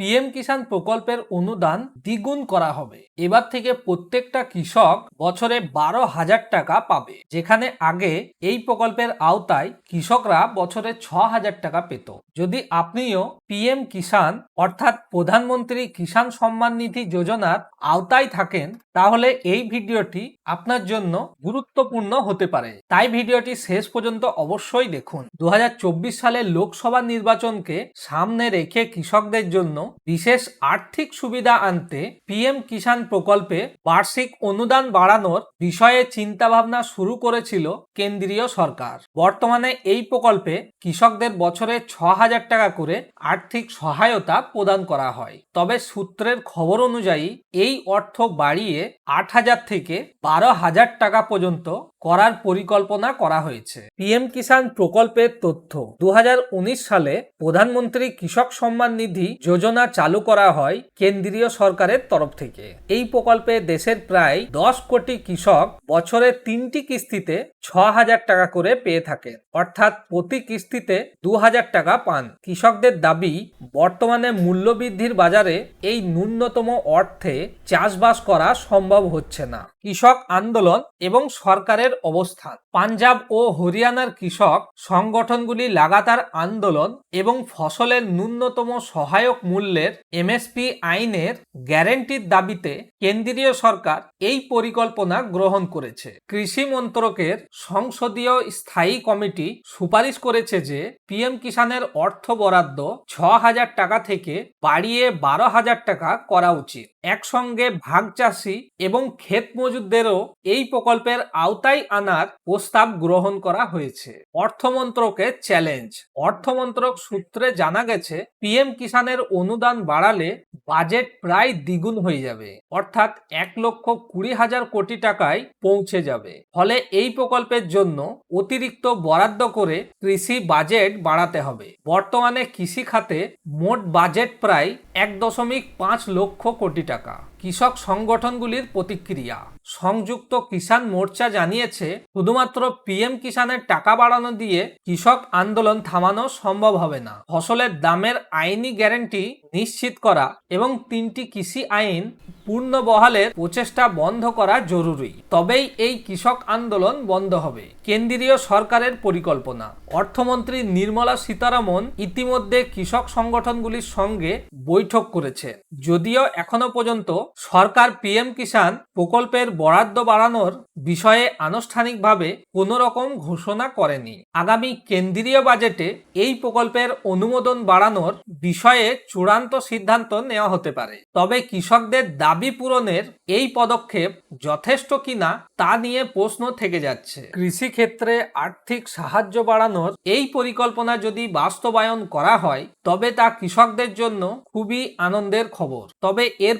PM কিষাণ প্রকল্পের অনুদান দ্বিগুণ করা হবে। এবার থেকে প্রত্যেকটা কৃষক বছরে বারো হাজার টাকা পাবে। যেখানে আগে এই প্রকল্পের আওতায় কৃষকরা বছরে ছ হাজার টাকা পেত। যদি আপনিও পিএম কিষাণ অর্থাৎ প্রধানমন্ত্রী কিষাণ সম্মান নিধি যোজনার আওতায় থাকেন, তাহলে এই ভিডিওটি আপনার জন্য গুরুত্বপূর্ণ হতে পারে। তাই ভিডিওটি শেষ পর্যন্ত অবশ্যই দেখুন। দু হাজার চব্বিশ সালের লোকসভা নির্বাচনকে সামনে রেখে কৃষকদের জন্য বিশেষ আর্থিক সুবিধা আনতে পিএম কিষাণ প্রকল্পে বার্ষিক অনুদান বাড়ানোর বিষয়ে চিন্তাভাবনা শুরু করেছিল কেন্দ্রীয় সরকার। বর্তমানে এই প্রকল্পে কৃষকদের বছরে ছ হাজার টাকা করে আর্থিক সহায়তা প্রদান করা হয়। তবে সূত্রের খবর অনুযায়ী এই অর্থ বাড়িয়ে আট হাজার থেকে বারো হাজার টাকা পর্যন্ত করার পরিকল্পনা করা হয়েছে। পিএম কিষাণ প্রকল্পের তথ্য দু হাজার উনিশ সালে প্রধানমন্ত্রী কৃষক সম্মান নিধি যোজনা চালু করা হয় কেন্দ্রীয় সরকারের তরফ থেকে। এই প্রকল্পে দেশের প্রায় দশ কোটি কৃষক বছরে তিনটি কিস্তিতে ছ হাজার টাকা করে পেয়ে থাকেন অর্থাৎ প্রতি কিস্তিতে দু হাজার টাকা পান। কৃষকদের দাবি, বর্তমানে মূল্যবৃদ্ধির বাজারে এই ন্যূনতম অর্থে চাষবাস করা সম্ভব হচ্ছে না। কৃষক আন্দোলন এবং সরকারের অবস্থান। পাঞ্জাব ও হরিয়ানার কৃষক সংগঠনগুলি লাগাতার আন্দোলন এবং ফসলের ন্যূনতম সহায়ক মূল্যের এমএসপি আইনের গ্যারেন্টির দাবিতে কেন্দ্রীয় সরকার এই পরিকল্পনা গ্রহণ করেছে। কৃষি মন্ত্রকের সংসদীয় স্থায়ী কমিটি সুপারিশ করেছে যে পিএম কিষাণের অর্থ বরাদ্দ ছ হাজার টাকা থেকে বাড়িয়ে বারো হাজার টাকা করা উচিত। একসঙ্গে ভাগ চাষি এবং ক্ষেত মজুদদেরও এই প্রকল্পের আওতায় আনার প্রস্তাব গ্রহণ করা হয়েছে। অর্থমন্ত্রকের চ্যালেঞ্জ। অর্থমন্ত্রক সূত্রে জানা গেছে, পিএম কিষাণের অনুদান বাড়ালে বাজেট প্রায় দ্বিগুণ হয়ে যাবে। অর্থাৎ এক লক্ষ কুড়ি হাজার কোটি টাকায় পৌঁছে যাবে। ফলে এই প্রকল্পের জন্য অতিরিক্ত বরাদ্দ করে কৃষি বাজেট বাড়াতে হবে। বর্তমানে কৃষি খাতে মোট বাজেট প্রায় এক দশমিক পাঁচ লক্ষ কোটি টাকা। কৃষক সংগঠনগুলির প্রতিক্রিয়া। সংযুক্ত কিষাণ মোর্চা জানিয়েছে, শুধুমাত্র পিএম কিষাণের টাকা বাড়ানো দিয়ে কৃষক আন্দোলন থামানো সম্ভব হবে না। ফসলের দামের আইনি গ্যারান্টি নিশ্চিত করা এবং তিনটি কৃষি আইন পূর্ণ বহালের প্রচেষ্টা বন্ধ করা জরুরি। তবেই এই কৃষক আন্দোলন বন্ধ হবে। কেন্দ্রীয় সরকারের পরিকল্পনা। অর্থমন্ত্রী নির্মলা সীতারামন ইতিমধ্যে কৃষক সংগঠনগুলির সঙ্গে বৈঠক করেছে। যদিও এখনও পর্যন্ত সরকার পিএম কিষাণ প্রকল্পের বরাদ্দ বাড়ানোর বিষয়ে আনুষ্ঠানিকভাবে কোনো রকম ঘোষণা করেনি। আগামী কেন্দ্রীয় বাজেটে এই প্রকল্পের অনুমোদন বাড়ানোর বিষয়ে চূড়ান্ত সিদ্ধান্ত নেওয়া হতে পারে। তবে কৃষকদের দাবি পূরণের এই পদক্ষেপ যথেষ্ট কিনা তা নিয়ে প্রশ্ন থেকে যাচ্ছে। কৃষি ক্ষেত্রে আর্থিক সাহায্য বাড়ানোর এই পরিকল্পনা যদি বাস্তবায়ন করা হয়, তবে তা কৃষকদের জন্য খুবই আনন্দের খবর। তবে এর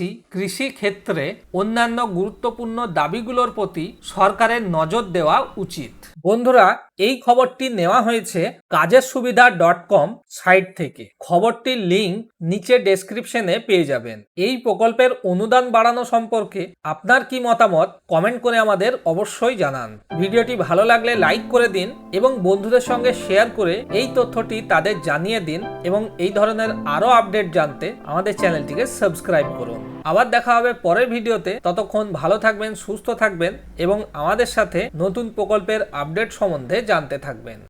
পাশাপাশি কৃষি ক্ষেত্রে অন্যান্য গুরুত্বপূর্ণ দাবিগুলোর প্রতি সরকারের নজর দেওয়া উচিত। বন্ধুরা, এই খবরটি নেওয়া হয়েছে কাজের সুবিধা ডট কম সাইট থেকে। খবরটির লিঙ্ক নিচে ডেসক্রিপশনে পেয়ে যাবেন। এই প্রকল্পের অনুদান বাড়ানো সম্পর্কে আপনার কি মতামত কমেন্ট করে আমাদের অবশ্যই জানান। ভিডিওটি ভালো লাগলে লাইক করে দিন এবং বন্ধুদের সঙ্গে শেয়ার করে এই তথ্যটি তাদের জানিয়ে দিন এবং এই ধরনের আরও আপডেট জানতে আমাদের চ্যানেলটিকে সাবস্ক্রাইব করুন। আবার দেখা হবে পরের ভিডিওতে। ততক্ষণ ভালো থাকবেন, সুস্থ থাকবেন এবং আমাদের সাথে নতুন প্রকল্পের আপডেট সম্বন্ধে জানতে থাকবেন।